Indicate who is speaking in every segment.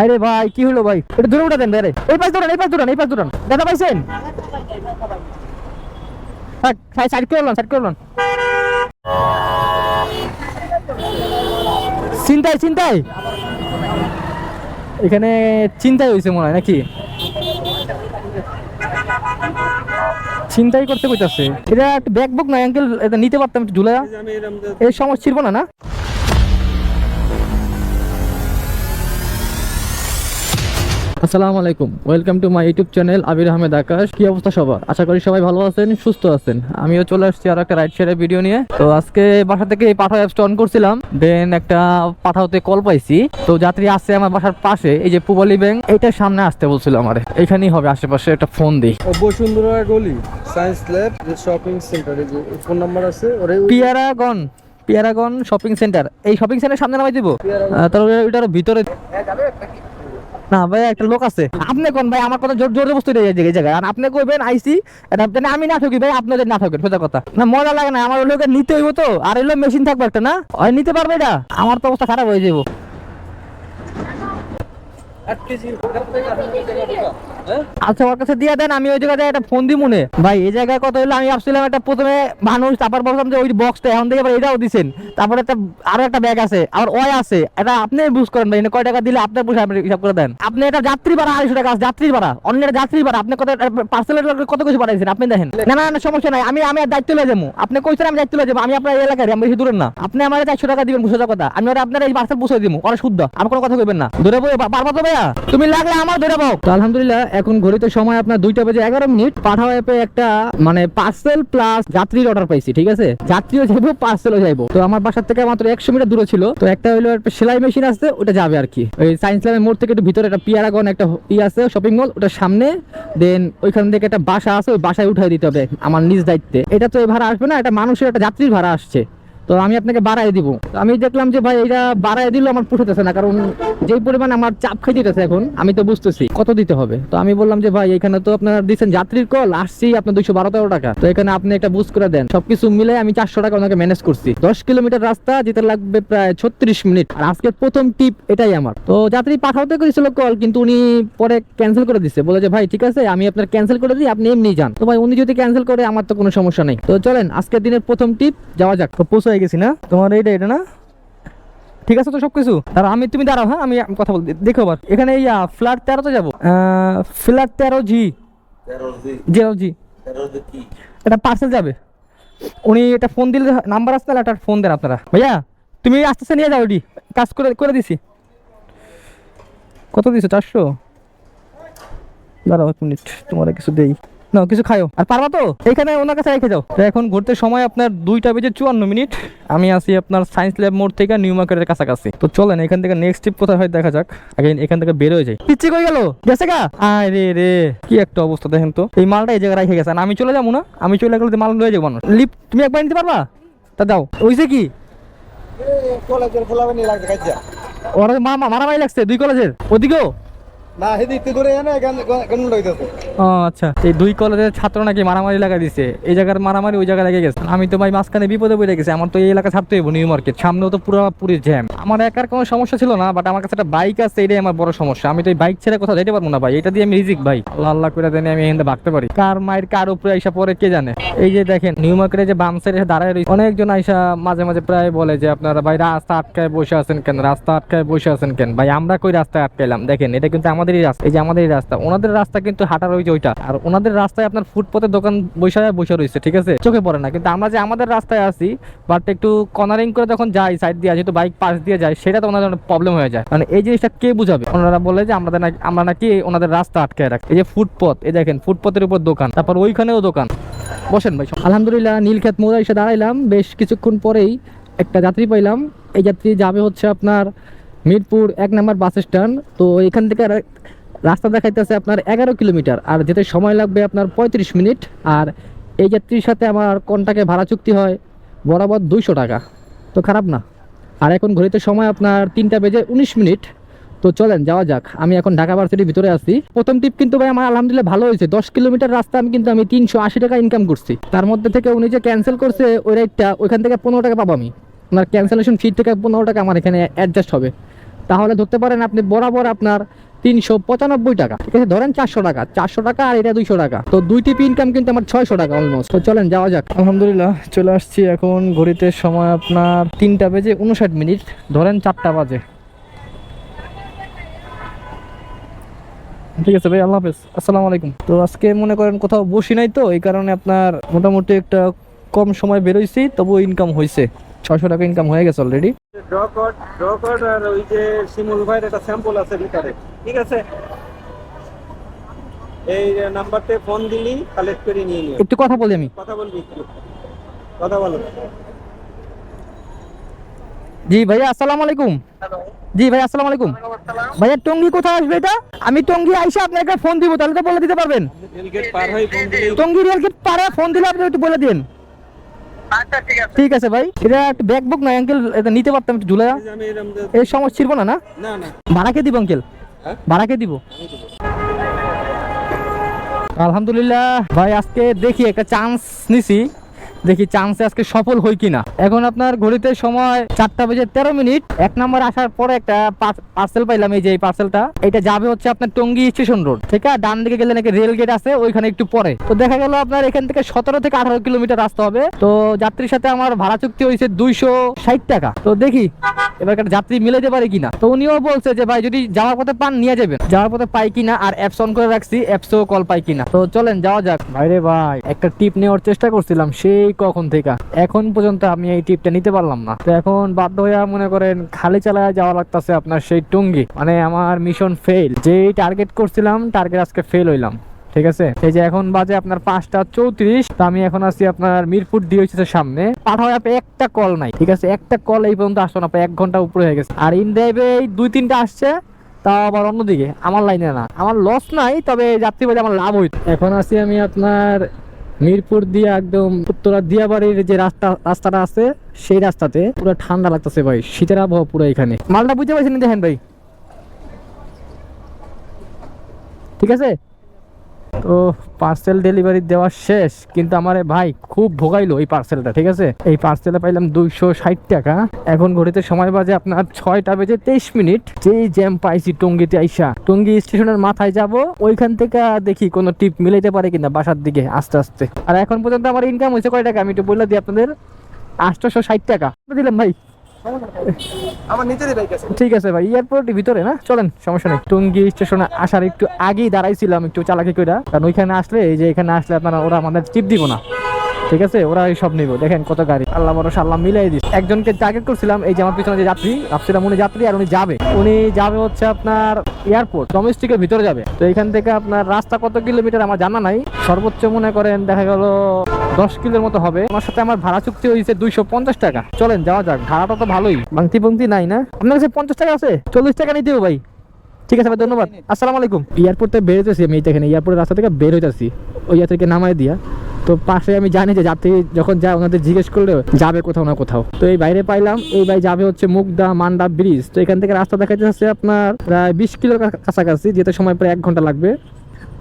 Speaker 1: আরে ভাই, কি হলো ভাই? দূরে উঠা দেন। এই পাশ দূরান এই পাশ দূরান এই পাশ দূরান দাদা পাইছেন? সাইড করে লন, সাইড করে লন। চিন্তাই চিন্তাই এখানে চিন্তাই হয়েছে মনে হয়, নাকি? চিন্তাই করতে কইতাছে। এটা একটা ব্যাগ বুক না আঙ্কেল এটা নিতে পারতাম একটু ঝুলা এই সমস্যা ছিল না না? আসসালামু আলাইকুম। Welcome to my YouTube channel Abir Ahmed Akash কি অবস্থা সবার? আশা করি সবাই ভালো আছেন সুস্থ আছেন। আমিও চলে আসছি আর একটা রাইড শেয়ারের ভিডিও নিয়ে। তো আজকে বাসা থেকে এই পাঠা অ্যাপসটা অন করছিলাম। দেন একটা পাঠাওতে কল পাইছি। তো যাত্রী আসছে আমার বাসার পাশে এই যে পুবালি ব্যাংক এইটার সামনে আসতে বলছিল আমার। এখানেই হবে আশেপাশে একটা ফোন দিই।
Speaker 2: বসুন্ধরা গলি সায়েন্স ল্যাব যে শপিং সেন্টার এই যে ফোন নাম্বার আছে
Speaker 1: পিয়ারাগন পিয়ারাগন শপিং সেন্টার এই শপিং সেন্টার সামনে নামাই দিব? তাহলে ওইটার ভিতরে না ভাই, একটা লোক আছে। আপনি কোন ভাই? আমার কথা জোর বস্তু জায়গায় আর আপনি কইবেন আইসি। আমি না থাকি ভাই, আপনাদের না থাকেন, সোজা কথা। না, মজা লাগে না, আমার লোকের নিতে হইব তো। আর এলো মেশিন থাকবে একটা, না? নিতে পারবে এটা? আমার তো অবস্থা খারাপ হয়ে যাব আচ্ছা ওর কাছে দিয়ে দেন, আমি ওই জায়গায় একটা ফোন দিই মনে ভাই, এই জায়গায় কত হলো আমি ভাবছিলাম একটা প্রথমে মানুষ, তারপর যে ওই বক্সটা এখন এটাও তারপরে একটা, আরও একটা ব্যাগ আছে আছে। এটা আপনি বুঝ করেন ভাই কয় টাকা দিলে আপনার পয়সা আপনি হিসাব করে দেন। আপনি যাত্রী ভাড়া, আড়াইশো টাকা যাত্রী ভাড়া। যাত্রী ভাড়া, আপনি কত কত কিছু আপনি দেখেন। না না সমস্যা নাই, আমি আমি দায়িত্ব লয়ে যাব। আপনি কইছেন আমি দায়িত্ব লয়ে যাব, আমি আপনার এলাকার, আমি বেশি দূরের না। আপনি আমার চারশো টাকা দিবেন সোজা কথা। আমি আপনার এই পার্সেল পৌঁছে ওরা শুদ্ধ। আমি কোনো কথা কইবেন না। ধরে বই পারবা তো ভাইয়া? তুমি লাগলে আমার ধরে পাও আলহামদুলিল্লাহ এখন ঘড়িতে সময় আপনার দুইটা বেজে এগারো মিনিট। পাঠাও অ্যাপে একটা মানে পার্সেল প্লাস যাত্রীর অর্ডার পাইছি, ঠিক আছে? যাত্রীও যাইবো পার্সেলও যাইবো। তো আমার বাসার থেকে মাত্র একশো মিটার দূরে ছিল। তো একটা হইল একটা সেলাই মেশিন আছে, ওটা যাবে আর কি। ওই সায়েন্স ল্যাবের মোড় থেকে একটু ভিতরে একটা পিয়ারাগন একটা ই আছে শপিং মল ওটার সামনে। দেন ওইখান থেকে একটা বাসা আছে, ওই বাসায় উঠাই দিতে হবে আমার নিজ দায়িত্বে। এটা তো এই ভাড়া আসবে না, এটা মানুষের, একটা যাত্রীর ভাড়া আসছে। তো আমি আপনাকে বাড়াই দিব। আমি দেখলাম যে ভাই এটা বাড়াই দিলেও আমার পুষাতেছে না, কারণ যেই পরিমাণ আমার চাপ খাই দিতেছে এখন, আমি তো বুঝতেছি কত দিতে হবে। তো আমি বললাম যে ভাই, এখানে তো আপনার দিচ্ছেন যাত্রীর কল আসছি আপনার দুইশো বারো তেরো টাকা। তো এখানে আপনি একটা বুঝ করে দেন। সবকিছু মিলে আমি চারশো টাকা ওনাকে ম্যানেজ করছি। দশ কিলোমিটার রাস্তা, যেতে লাগবে প্রায় ছত্রিশ মিনিট। আর আজকের প্রথম টিপ এটাই আমার। তো যাত্রী পাঠাতে করেছিল কল কিন্তু উনি পরে ক্যান্সেল করে দিচ্ছে বলে যে ভাই, ঠিক আছে, আমি আপনার ক্যান্সেল করে দিই, আপনি এমনি যান। তো ভাই, উনি যদি ক্যান্সেল করে, আমার তো কোনো সমস্যা নেই। তো চলেন, আজকের দিনের প্রথম টিপ যাওয়া যাক। তো পৌঁছে গেছি না? তোমার এইটা এটা না? ঠিক আছে তো সবকিছু? আর আমি তুমি দাঁড়াও হ্যাঁ? আমি কথা বল দেখো আবার। এখানে ইয়া ফ্ল্যাট তেরোতে যাব। ফ্ল্যাট তেরো জি। জিরো জি। এটা পার্সেল যাবে। উনি এটা ফোন দিলে নাম্বার আসতে একটা ফোন দেন আপনারা। ভাইয়া তুমি আস্তে আস্তে নিয়ে যাও এটি কাজ করে করে দিছি। কত দিছো? চারশো? দাঁড়াও এক মিনিট তোমার কিছু দেই। না কিছু খাও আর পারবা তো? এখানে ওনার কাছে রেখে যাও। তো এখন ঘুরতে সময় আপনার দুইটা বেজে চুয়ান্ন মিনিট। আমি আছি আপনার সায়েন্স ল্যাব মোড় থেকে নিউ মার্কেটের কাছাকাছি। তো চলেন এখান থেকে নেক্সট ট্রিপ কোথায় হয় দেখা যাক। আগে এখান থেকে বের হয়ে যাই। পিচ্ছে কই গেল? গেছে গা? আয় রে রে। কি একটা অবস্থা দেখেন তো। এই মালটা এই জায়গায় রেখে গেছে। আমি চলে যাব না? আমি চলে গেলে মাল লয়ে যাব না লিপ তুমি একবার নিতে পারবা? তা দাও। ওইছে কি?
Speaker 2: কলেজের ফলাবে নি লাগতে কাজা
Speaker 1: ওরা মারামারি লাগছে দুই কলেজের। ওদিকেও? আচ্ছা। আমি তো ভাই মাঝখানে বিপদে গেছি। আমার তো এই এলাকা ছাড়তে হইব নিউ মার্কেট তো পুরো জ্যাম আমার একার কোনো সমস্যা ছিল না বাট আমার কাছে একটা বাইক আছে, এটাই আমার বড় সমস্যা। আমি তো এই বাইক ছেড়ে কোথাও যেতে পারব না ভাই। এটা দিয়ে আমি রিজিক ভাই। আল্লাহ করে দেন আমি এখানে ভাগতে পারি। কার মায়ের কার উপরে আইসা পরে কে জানে? এই যে দেখেন নিউ মার্কেটে যে বাম সাইডে দাঁড়ায় রয়েছে, অনেকজন আইসা মাঝে মাঝে প্রায় বলে যে, আপনারা ভাই রাস্তা আটকায় বসে আছেন কেন? রাস্তা আটকায় বসে আছেন কেন? ভাই, আমরা কই রাস্তায় আটকাইলাম? দেখেন, এটা কিন্তু আমাদেরই রাস্তা, এই যে আমাদেরই রাস্তা, ওনাদের রাস্তা কিন্তু হাঁটা রয়েছে ওইটা। আর ওনাদের রাস্তায় আপনার ফুটপথের দোকান বসে বসে রয়েছে, ঠিক আছে? চোখে পড়ে না। কিন্তু আমরা যে আমাদের রাস্তায় আসি বাট একটু কর্নারিং করে যখন যাই সাইড দিয়ে, যেহেতু বাইক পাশ দিয়ে যায়, সেটা তো ওনাদের প্রবলেম হয়ে যায়। মানে এই জিনিসটা কে বুঝাবে? ওনারা বলে যে আমাদের নাকি, আমরা নাকি ওনাদের রাস্তা আটকায় রাখি। এই যে ফুটপথ, এই দেখেন, ফুটপথের উপর দোকান, তারপর ওইখানেও দোকান। বসেন ভাই আলহামদুলিল্লাহ, নীলক্ষেত মোড়া এসে দাঁড়াইলাম। বেশ কিছুক্ষণ পরেই একটা যাত্রী পাইলাম। এই যাত্রী যাবে হচ্ছে আপনার মিরপুর এক নম্বর বাস স্ট্যান্ড। তো এখান থেকে রাস্তা দেখাইতেছে আপনার এগারো কিলোমিটার, আর যেতে সময় লাগবে আপনার পঁয়ত্রিশ মিনিট, আর এই যাত্রীর সাথে আমার কন্টাকে ভাড়া চুক্তি হয় বরাবর দুইশো টাকা। তো খারাপ না। আর এখন ঘড়িতে সময় আপনার তিনটা বেজে উনিশ মিনিট। তো চলেন, যাওয়া যাক। আমি এখন ঢাকা ভার্সিটির ভিতরে আছি। প্রথম টিপ কিন্তু ভাই আমার আলহামদুলিল্লাহ ভালো হয়েছে। দশ কিলোমিটার রাস্তা আমি কিন্তু আমি তিনশো আশি টাকা ইনকাম করছি। তার মধ্যে থেকে উনি যে ক্যান্সেল করছে ওই রাইডটা ওইখান থেকে পনেরো টাকা পাবো আমি। ওনার ক্যান্সেলেশন ফি থেকে পনেরো টাকা আমার এখানে অ্যাডজাস্ট হবে। তাহলে ধরতে পারেন আপনি বরাবর আপনার তিনশো পঁচানব্বই টাকা। ঠিক আছে ধরেন চারশো টাকা। চারশো টাকা আর এটা দুইশো টাকা। তো দুই টিপ ইনকাম কিন্তু আমার ছয়শো টাকা অলমোস্ট তো চলেন যাওয়া যাক। আলহামদুলিল্লাহ চলে আসছি এখন ঘড়িতে সময় আপনার তিনটা বেজে উনষাট মিনিট। ধরেন চারটা বাজে। ঠিক আছে ভাই আল্লাহ হাফেজ। আসসালামু আলাইকুম। তো আজকে মনে করেন কোথাও বসি নাই তো এই কারণে আপনার মোটামুটি একটা কম সময় বেরোইছি তবু ইনকাম হয়েছে ছয়শো টাকা ইনকাম হয়ে গেছে অলরেডি
Speaker 2: ড্র কোড ড্র কোড আর ওই যে শিমুল ভাইয়ের একটা স্যাম্পল আছে ভিতরে। ঠিক আছে? এই নাম্বারতে ফোন দিলি কালেক্ট করে নিয়ে নিও।
Speaker 1: একটু কথা বলি আমি।
Speaker 2: কথা বলবি একটু। কথা বলো।
Speaker 1: জি ভাইয়া আসসালামু আলাইকুম। জি ভাই আসসালামু আলাইকুম। ভাইয়া টঙ্গি কোথায় আসবে এটা? আমি টঙ্গি আইসা আপনাকে ফোন দিব তাহলে তো বলে দিতে পারবেন।
Speaker 2: হয়ে
Speaker 1: টঙ্গি রেল গেট পারে ফোন দিলে আপনি একটু বলে দিন।
Speaker 3: আচ্ছা ঠিক আছে।
Speaker 1: ভাই এটা একটা ব্যাগ বুক না আঙ্কেল এটা নিতে পারতাম একটু ঝুলে এই সমস্যা ছিল না না?
Speaker 2: ভাড়া
Speaker 1: কে দিব আঙ্কেল? ভাড়াকে দিব? আলহামদুলিল্লাহ। ভাই আজকে দেখি একটা চান্স নিছি। দেখি চান্সে আজকে সফল হই কিনা। এখন আপনার ঘড়িতে সময় চারটা বেজে তেরো মিনিট। এক নম্বর আসার পরে একটা পার্সেল পাইলাম এই যে এই পার্সেলটা এটা যাবে হচ্ছে আপনার টঙ্গী স্টেশন রোড ঠিক আছে? ডান দিকে গেলে নাকি রেল গেট আছে, ওইখানে একটু পরে। তো দেখা গেল আপনার এখান থেকে সতেরো থেকে আঠারো কিলোমিটার রাস্তা হবে। তো যাত্রীর সাথে আমার ভাড়া চুক্তি হয়েছে দুইশো ষাট টাকা। তো দেখি, এবার একটা যাত্রী মিলাইতে পারে কিনা। তো উনিও বলছে যে, ভাই, যদি যাওয়ার পথে পান, নিয়ে যাবেন। যাওয়ার পথে পাই কিনা আর অ্যাপস অন করে রাখছি অ্যাপসও কল পাই কিনা। তো চলেন, যাওয়া যাক। ভাইরে ভাই, একটা টিপ নেওয়ার চেষ্টা করছিলাম, সেই কখন থেকে? এখন পর্যন্ত আমি এই টিপটা নিতে পারলাম না। তো এখন বাধ্য হয়ে মনে করেন খালি চালায় যাওয়া লাগতেছে আপনার সেই টুঙ্গি। মানে আমার মিশন ফেল যেই টার্গেট করছিলাম টার্গেট আজকে ফেল হইলাম। ঠিক আছে? এই যে এখন বাজে আপনার পাঁচটা চৌত্রিশ। তো আমি এখন আছি আপনার মিরপুর ডিওসিসের সামনে। পাঠাও অ্যাপে একটা কল নাই। ঠিক আছে? একটা কল এই পর্যন্ত আসলো না এক ঘণ্টা উপরে হয়ে গেছে। আর ইন এই দুই তিনটা আসছে, তাও আবার অন্যদিকে। আমার লাইনে না। আমার লস নাই, তবে যাত্রীবাদী আমার লাভ হইতো। এখন আছি আমি আপনার মিরপুর দিয়ে একদম উত্তরা দিয়াবাড়ির যে রাস্তা, রাস্তাটা আছে, সেই রাস্তাতে পুরো ঠান্ডা লাগতেছে ভাই। শীতের আবহাওয়া পুরো এখানে। মালটা বুঝতে পারছেন দেখেন ভাই। ঠিক আছে? তো পার্সেল ডেলিভারি দেওয়া শেষ, কিন্তু আমার ভাই খুব ভোগাইলো এই পার্সেলটা ঠিক আছে? এই পার্সেলে পাইলাম দুইশো ষাট টাকা। এখন ঘড়িতে সময় বাজে আপনার ছয়টা বেজে তেইশ মিনিট। যেই জ্যাম পাইছি টঙ্গিতে আইসা, টঙ্গি স্টেশনের মাথায় যাব, ওইখান থেকে দেখি কোনো টিপ মিলাইতে পারে কিনা বাসার দিকে আস্তে আস্তে। আর এখন পর্যন্ত আমার ইনকাম হয়েছে কয় টাকা? আমি একটু বলে দিই আপনাদের। আটশোশো ষাট টাকা। দিলাম ভাই।
Speaker 2: আমার দিবে কাছে
Speaker 1: ঠিক আছে ভাই এয়ারপোর্টের ভিতরে না? চলেন, সমস্যা নেই। টঙ্গি স্টেশনে আসার একটু আগেই দাঁড়াইছিলাম, একটু চালাকি করে কারণ ওইখানে আসলে, এই যে এখানে আসলে আপনারা, ওরা আমাদের চিপ দিব না। ঠিক আছে? ওরা সব নিব। দেখেন কত গাড়ি। আল্লাহ বড় আল্লাহ মিলাই দিস একজনকে টার্গেট করছিলাম, এই যে আমার পিছনে যে যাত্রী, ভাবছিলাম উনি যাত্রী আর উনি যাবে। উনি যাবে হচ্ছে আপনার এয়ারপোর্ট ডোমেস্টিকের ভিতরে যাবে। তো এখান থেকে আপনার রাস্তা কত কিলোমিটার আমার জানা নাই। সর্বোচ্চ মনে করেন দেখা গেল দশ কিলোর মতো হবে। আমার সাথে আমার ভাড়া চুক্তি হয়েছে দুইশো পঞ্চাশ টাকা। চলেন যাওয়া যাক। ভাড়াটা তো ভালোই। বাংতি বংতি নাই না? আপনার কাছে পঞ্চাশ টাকা আছে? চল্লিশ টাকা নিতেও ভাই। ঠিক আছে ভাই ধন্যবাদ। আসসালামু আলাইকুম। এয়ারপোর্টে বেরোতেছি আমি দেখেন এয়ারপোর্টের রাস্তা থেকে বের হইতেছি। ওই থেকে নামাই দিয়া। তো পাশে আমি জানি যে যাত্রী যখন যায় ওনাদের জিজ্ঞেস করলে যাবে কোথাও না কোথাও। তো এই বাইরে পাইলাম। এই ভাই যাবে হচ্ছে মুগদা মান্ডা ব্রিজ। তো এখান থেকে রাস্তা দেখাতে হচ্ছে আপনার প্রায় বিশ কিলোর কাছাকাছি যেতে সময় প্রায় এক ঘণ্টা লাগবে।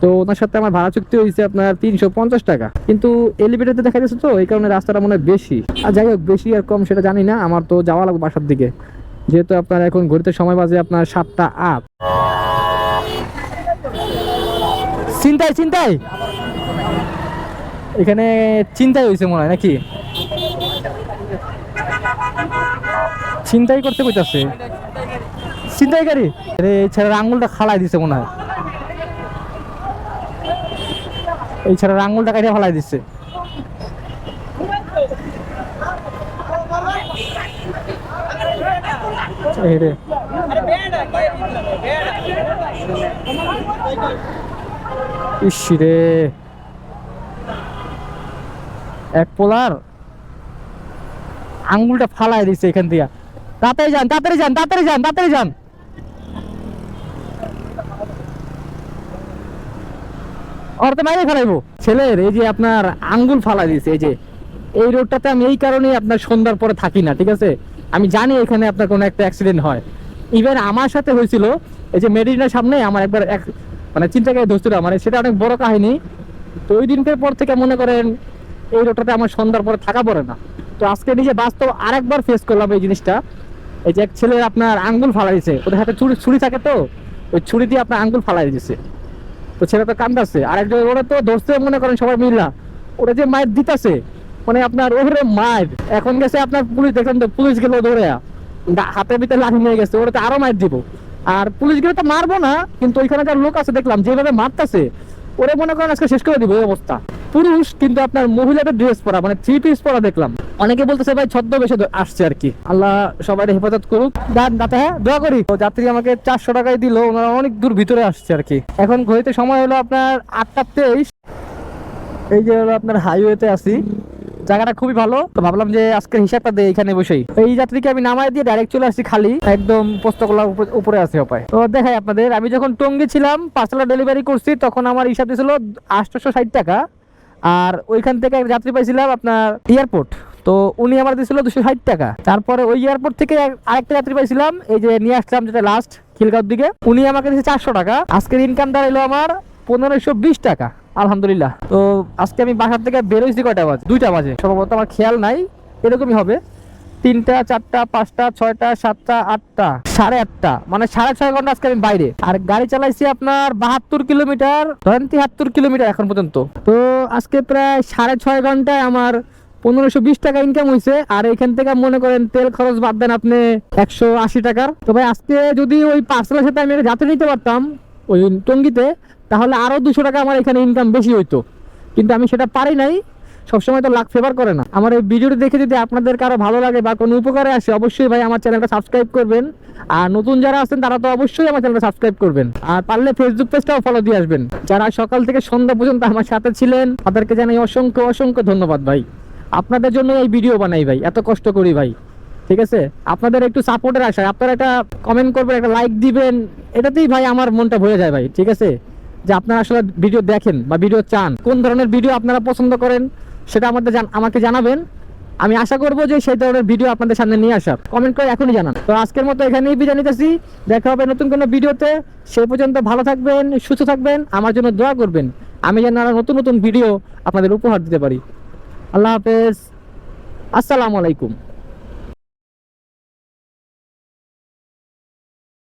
Speaker 1: তো ওনার সাথে আমার ভাড়া চুক্তি হয়েছে আপনার তিনশো পঞ্চাশ টাকা। কিন্তু এলিভেটরতে দেখা যাচ্ছে তো, এই কারণে রাস্তাটা মনে হয় বেশি। আর যাই হোক, বেশি আর কম সেটা জানি না, আমার তো যাওয়া লাগবে বাসার দিকে। যেহেতু আপনার এখন ঘড়িতে সময় বাজে আপনার সাতটা আট। চিন্তায় চিন্তায় এখানে চিন্তাই হয়েছে মনে হয়, নাকি? চিন্তাই করতে কইতাছে। চিন্তাই গাড়ি? ছেলের আঙুলটা খালাই দিছে মনে হয়। এই ছেলের আঙুলটা কাটিয়ে ফালাই দিচ্ছে। এই রে। ইস রে। এক পোলার আঙ্গুলটা ফালাই দিছে এখান থেকে। তাড়াতাড়ি যান তাড়াতাড়ি যান তাড়াতাড়ি যান তাড়াতাড়ি যান। ওর তো বাইরে ফেলাইবো। ছেলের এই যে আপনার আঙ্গুল ফালাই দিছে এই যে, এই রোডটাতে আমি এই কারণেই আপনার সন্ধ্যার পরে থাকি না, ঠিক আছে? আমি জানি এখানে আপনার কোনো একটা অ্যাক্সিডেন্ট হয়। ইভেন আমার সাথে হয়েছিল, এই যে মেডিনার সামনে আমার একবার এক- মানে চিন্তা করে ধরছিল আমার সেটা অনেক বড় কাহিনী। তো ওই দিনকার পর থেকে মনে করেন এই রোডটাতে আমার সন্ধ্যার পরে থাকা পড়ে না। তো আজকে নিজে বাস্তব আরেকবার ফেস করলাম এই জিনিসটা। এই যে এক ছেলে আপনার আঙ্গুল ফালাইছে ওদের হাতে ছুরি ছুরি থাকে তো? ওই ছুরি দিয়ে আপনার আঙ্গুল ফালাই দিয়েছে। তো ছেলে তো কান্দাছে। আর একজন ওরা তো ধরছে, মনে করেন সবাই মিল্লা। ওরা যে মায়ের দিতাছে মানে আপনার ওরে মায়ের। এখন গেছে আপনার পুলিশ দেখলেন তো, পুলিশ গেল ধরে। হাতে ভিতরে লাঠি নিয়ে গেছে, ওরা তো আরও মায়ের দিব। আর পুলিশ গেলে তো মারবো না, কিন্তু ওইখানে যার লোক আছে, দেখলাম, যেভাবে মারতাছে, ওরা মনে করেন আজকে শেষ করে দিব এই অবস্থা। পুরুষ কিন্তু আপনার মহিলাদের ড্রেস পরা মানে থ্রি পিস পরা দেখলাম। অনেকে বলতেছে ভাই ছদ্মবেশে আসছে আর কি। আল্লাহ সবাই হেফাজত করুক। দান দাতা হ্যাঁ দোয়া করি। তো যাত্রী আমাকে চারশো টাকায় দিল ওনারা অনেক দূর ভিতরে আসছে আর কি। এখন ঘড়িতে সময় হলো আপনার আটটা তেইশ। এই যে হলো আপনার হাইওয়েতে আছি। জায়গাটা খুবই ভালো। তো ভাবলাম যে আজকের হিসাবটা দেয় এখানে বসেই। এই যাত্রীকে আমি নামাই দিয়ে ডাইরেক্ট চলে আসছি খালি। একদম পোস্তকলার উপরে- উপরে আছে অপায়। তো দেখাই আপনাদের আমি যখন টঙ্গি ছিলাম পার্সেল ডেলিভারি করছি তখন আমার হিসাব দিয়েছিল আটশোশো ষাট টাকা। আর ওইখান থেকে এক যাত্রী পাইছিলাম আপনার এয়ারপোর্ট। তো উনি আমার দিয়েছিল দুশো ষাট টাকা। তারপরে ওই এয়ারপোর্ট থেকে আরেকটা যাত্রী পাইছিলাম, এই যে নিয়ে আসলাম যেটা লাস্ট খিলগাঁওর দিকে। উনি আমাকে দিয়েছে চারশো টাকা। আজকের ইনকাম দাঁড়াইলো আমার পনেরোশো বিশ টাকা, আলহামদুলিল্লাহ। তো আজকে আমি বাসার থেকে বেরোইছি কয়টা বাজে? দুইটা বাজে। সম্ভবত আমার খেয়াল নাই, এরকমই হবে। তিনটা, চারটা, পাঁচটা, ছয়টা, সাতটা, আটটা, সাড়ে আটটা। মানে সাড়ে ছয় ঘণ্টা আজকে আমি বাইরে। আর গাড়ি চালাইছি আপনার বাহাত্তর কিলোমিটার, ধরেন তিয়াত্তর কিলোমিটার এখন পর্যন্ত। তো আজকে প্রায় সাড়ে ছয় ঘন্টায় আমার পনেরোশো বিশ টাকা ইনকাম হয়েছে আর এখান থেকে মনে করেন তেল খরচ বাদ দেন আপনি একশো আশি টাকার। তো ভাই, আজকে যদি ওই পার্সেলের সাথে আমি যাত্রী নিতে পারতাম, ওই টঙ্গিতে, তাহলে আরও দুশো টাকা আমার এখানে ইনকাম বেশি হইতো। কিন্তু আমি সেটা পারি নাই। সবসময় তো লাখ ফেভার করে না। আমার এই ভিডিওটি দেখে যদি আপনাদের কারও ভালো লাগে বা কোনো উপকারে আসে, অবশ্যই ভাই আমার চ্যানেলটা সাবস্ক্রাইব করবেন। আর নতুন যারা আছেন, তারা তো অবশ্যই আমার চ্যানেলটা সাবস্ক্রাইব করবেন। আর পারলে ফেসবুক পেজটাও ফলো দিয়ে আসবেন। যারা সকাল থেকে সন্ধ্যা পর্যন্ত আমার সাথে ছিলেন, তাদেরকে জানাই অসংখ্য অসংখ্য ধন্যবাদ ভাই। আপনাদের জন্য এই ভিডিও বানাই ভাই, এত কষ্ট করি ভাই। ঠিক আছে? আপনাদের একটু সাপোর্টের আশায় আপনারা একটা কমেন্ট করবেন, একটা লাইক দিবেন, এটাতেই ভাই আমার মনটা ভরে যায় ভাই। ঠিক আছে? যে আপনারা আসলে ভিডিও দেখেন বা ভিডিও চান, কোন ধরনের ভিডিও আপনারা পছন্দ করেন সেটা আমাদের আমাকে জানাবেন। আমি আশা করব যে সেই ধরনের ভিডিও আপনাদের সামনে নিয়ে আসা কমেন্ট করে এখনই জানান। তো আজকের মতো এখানেই বিদায় নিতেছি। দেখা হবে নতুন কোনো ভিডিওতে। সেই পর্যন্ত ভালো থাকবেন, সুস্থ থাকবেন, আমার জন্য দোয়া করবেন। আমি যেন আরও নতুন নতুন ভিডিও আপনাদের উপহার দিতে পারি। আল্লাহ হাফেজ। আসসালামু আলাইকুম।